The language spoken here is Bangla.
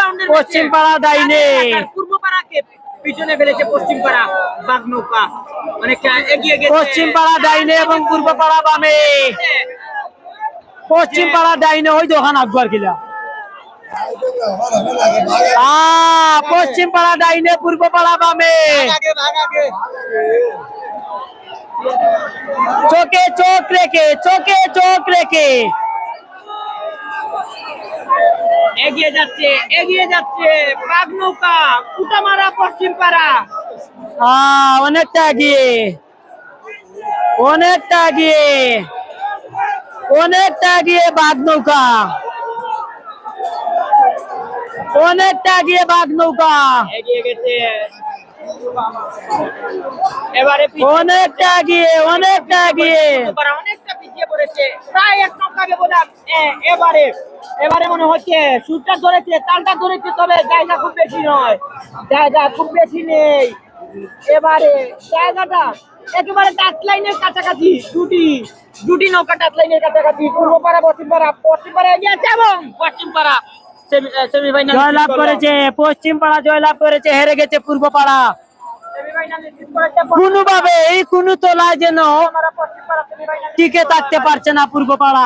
রাউন্ডের পশ্চিম পাড়া ডাইনে। পূর্ব পাড়াকে পিছনে ফেলেছে পশ্চিম পাড়া বাঘ অনেকটা এগিয়ে গেছে। পশ্চিম পাড়া ডাইনে এবং পূর্ব পাড়া বামে। পশ্চিম পাড়া ডাইনে ওই দোকান আকবর কিলা পশ্চিম পাড়া ডাইনে পূর্ব পাড়া বামে। চোখে চোখ রেখে চোখে চোখ রেখে। এগিয়ে যাচ্ছে এগিয়ে যাচ্ছে। বাগনৌকা কুটামারা পশ্চিম পাড়া। আ অনেকটা এগিয়ে। অনেকটা এগিয়ে। অনেকটা এগিয়ে বাঘ নৌকা। অনেকটা এগিয়ে বাঘ নৌকা। এগিয়ে গেছে। এবারে অনেকটা এগিয়ে অনেকটা পাড়া অনেকটা পিছিয়ে পড়েছে। প্রায় এক নৌকা ব্যবধান এবারে এবারে মনে হচ্ছে সুরটা ধরেছে তালটা ধরেছে তবে জায়গা খুব বেশি নয়। জায়গা খুব বেশি নেই। এবারে জায়গাটা একেবারে টাচ লাইনের কাছাকাছি দুটি দুটি নৌকা টাচ লাইনের কাছাকাছি পূর্ব পাড়া পশ্চিম পাড়া পশ্চিম পাড়া এগিয়ে আছে এবং পশ্চিম পাড়া। জয়লাভ করেছে পশ্চিম পাড়া জয়লাভ করেছে হেরে গেছে পূর্ব পাড়া। সেমিফাইনাল নিশ্চিত করেছে কোনো ভাবে এই কোনো তোলায় যেন টিকে থাকতে পারছে না পূর্ব পাড়া।